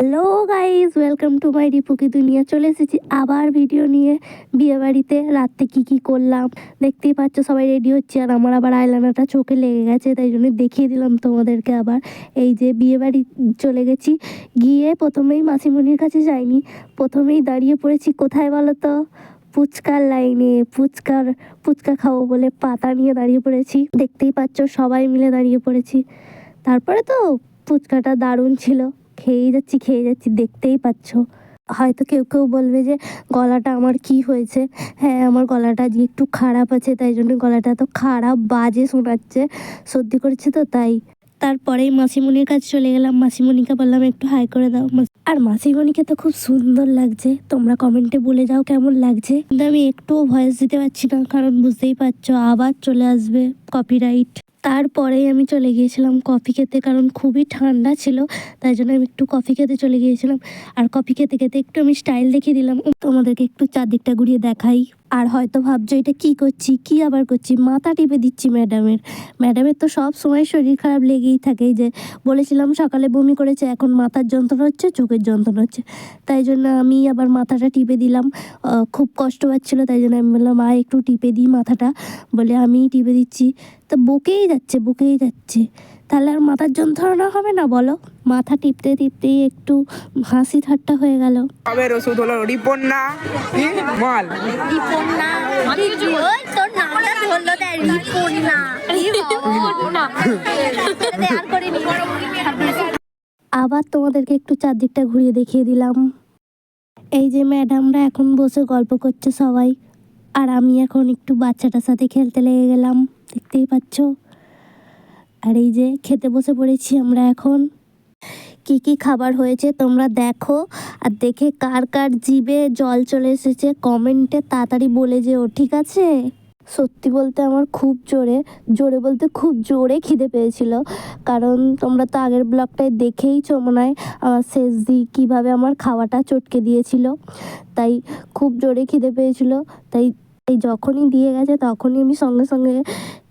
Hello guys welcome to my রিপুকি দুনিয়া চলে এসেছি আবার ভিডিও নিয়ে। বিয়ে বাড়িতে রাত্রে কী কী করলাম, দেখতেই পাচ্ছ সবাই রেডি হচ্ছে। আর আমার আবার আইলানাটা চোখে লেগে গেছে, তাই জন্য দেখিয়ে দিলাম তোমাদেরকে আবার। এই যে বিয়ে বাড়ি চলে গেছি, গিয়ে প্রথমেই মাসিমণির কাছে যাইনি। প্রথমেই দাঁড়িয়ে পড়েছি কোথায় বলো তো ফুচকার লাইনে ফুচকার, ফুচকা খাব বলে পাতা নিয়ে দাঁড়িয়ে পড়েছি। দেখতেই পাচ্ছ সবাই মিলে দাঁড়িয়ে পড়েছি। তারপরে তো ফুচকাটা দারুণ ছিল। খেয়েই যাচ্ছি, খেয়ে যাচ্ছি, দেখতেই পাচ্ছ। হয়তো কেউ কেউ বলবে যে, গলাটা আমার কি হয়েছে? হ্যাঁ আমার গলাটা আজকে একটু খারাপ আছে, তাই জন্য গলাটা তো খারাপ বাজে শোনাচ্ছে, সর্দি করেছে তো, তাই। তারপরেই মাসিমণির কাছে চলে গেলাম। মাসিমণিকে বললাম, একটু হাই করে দাও। আর মাসিমণিকে তো খুব সুন্দর লাগছে। তোমরা কমেন্টে বলে যাও কেমন লাগছে। কিন্তু আমি একটুও ভয়েস দিতে পারছি না, কারণ বুঝতেই পারছ আবার চলে আসবে কপিরাইট তারপরেই আমি চলে গিয়েছিলাম কফি খেতে, কারণ খুবই ঠান্ডা ছিল, তাই জন্য আমি একটু কফি খেতে চলে গিয়েছিলাম। আর কফি খেতে খেতে একটু আমি স্টাইল দেখিয়ে দিলাম। তোমাদেরকে একটু চারদিকটা ঘুরিয়ে দেখাই। আর হয়তো ভাবছ, এটা কি করছি? কি আবার করছি? মাথা টিপে দিচ্ছি ম্যাডামের। ম্যাডামের তো সব সময় শরীর খারাপ লেগেই থাকে। যে বলেছিলাম, সকালে বমি করেছে, এখন মাথার যন্ত্রণা হচ্ছে, চোখের যন্ত্রণা হচ্ছে। তাই জন্য আমি আবার মাথাটা টিপে দিলাম। খুব কষ্ট পাচ্ছিলো, তাই জন্য আমি বললাম মা একটু টিপে দিই মাথাটা। বলে আমি টিপে দিচ্ছি। তো বকেই যাচ্ছে বকেই যাচ্ছে। তাহলে আর মাথার যন্ত্রণা হবে না বলো? মাথা টিপতে টিপতেই একটু হাসি ঠাট্টা হয়ে গেল। কবের ওষুধ হলো রিপন্না। কি মাল রিপন্না? ওই তোর নামটা ধরলো দেয় রিপন্না। রিপন্না। আর করে নি আবার তোমাদেরকে একটু চারদিকটা ঘুরিয়ে দেখিয়ে দিলাম। এই যে ম্যাডামরা এখন বসে গল্প করছে সবাই। আর আমি এখন একটু বাচ্চাটার সাথে খেলতে লেগে গেলাম। দেখতেই পাচ্ছ? আর এই যে খেতে বসে পড়েছি আমরা এখন। কি কি খাবার হয়েছে তোমরা দেখো। আর দেখে কার কার জিভে জল চলে এসেছে কমেন্টে তাড়াতাড়ি বলে যেও, ঠিক আছে? সত্যি বলতে আমার খুব জোরে জোরে বলতে খুব জোরে খিদে পেয়েছিল। কারণ তোমরা তো আগের ব্লগটায় দেখেইছো মনে হয়, আমার শেষ দি কীভাবে আমার খাওয়াটা চটকে দিয়েছিল। তাই খুব জোরে খিদে পেয়েছিল। তাই এই যখনই দিয়ে গেছে তখনই আমি সঙ্গে সঙ্গে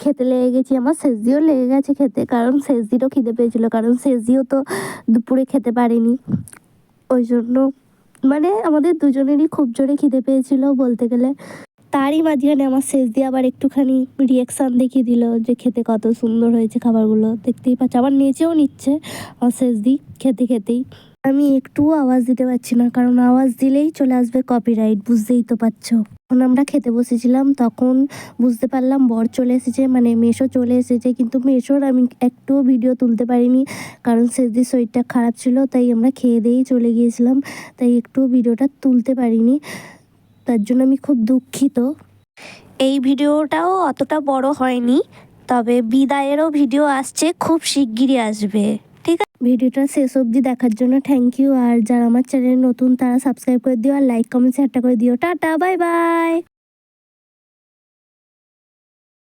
খেতে লেগে গেছি। আমার দিও লেগে গেছে খেতে, কারণ দিরও খিদে পেয়েছিল, কারণ দিও তো দুপুরে খেতে পারেনি। ওই জন্য মানে আমাদের দুজনেরই খুব জোরে খিদে পেয়েছিল বলতে গেলে। তারই মাঝখানে আমার শেষ দিয়ে আবার একটুখানি রিয়াকশান দেখিয়ে দিল যে খেতে কত সুন্দর হয়েছে খাবারগুলো। দেখতেই পাচ্ছ, আবার নেচেও নিচ্ছে আমার শেষ দি খেতে খেতেই। আমি একটুও আওয়াজ দিতে পারছি না, কারণ আওয়াজ দিলেই চলে আসবে কপিরাইট বুঝতেই তো পারছ। যখন আমরা খেতে বসেছিলাম, তখন বুঝতে পারলাম বর চলে এসেছে মানে মেশো চলে এসেছে, কিন্তু মেশোর আমি একটুও ভিডিও তুলতে পারিনি, কারণ সেদিন শরীরটা খারাপ ছিল, তাই আমরা খেয়ে দিয়েই চলে গিয়েছিলাম, তাই একটুও ভিডিওটা তুলতে পারিনি। তার জন্য আমি খুব দুঃখিত। এই ভিডিওটাও অতটা বড় হয়নি, তবে বিদায়েরও ভিডিও আসছে, খুব শিগগিরই আসবে। ভিডিওটা শেষ অবধি দেখার জন্য থ্যাংক ইউ আর যারা আমার চ্যানেল নতুন তারা সাবস্ক্রাইব করে দিও আর লাইক কমেন্ট শেয়ারটা করে দিও। Tata bye bye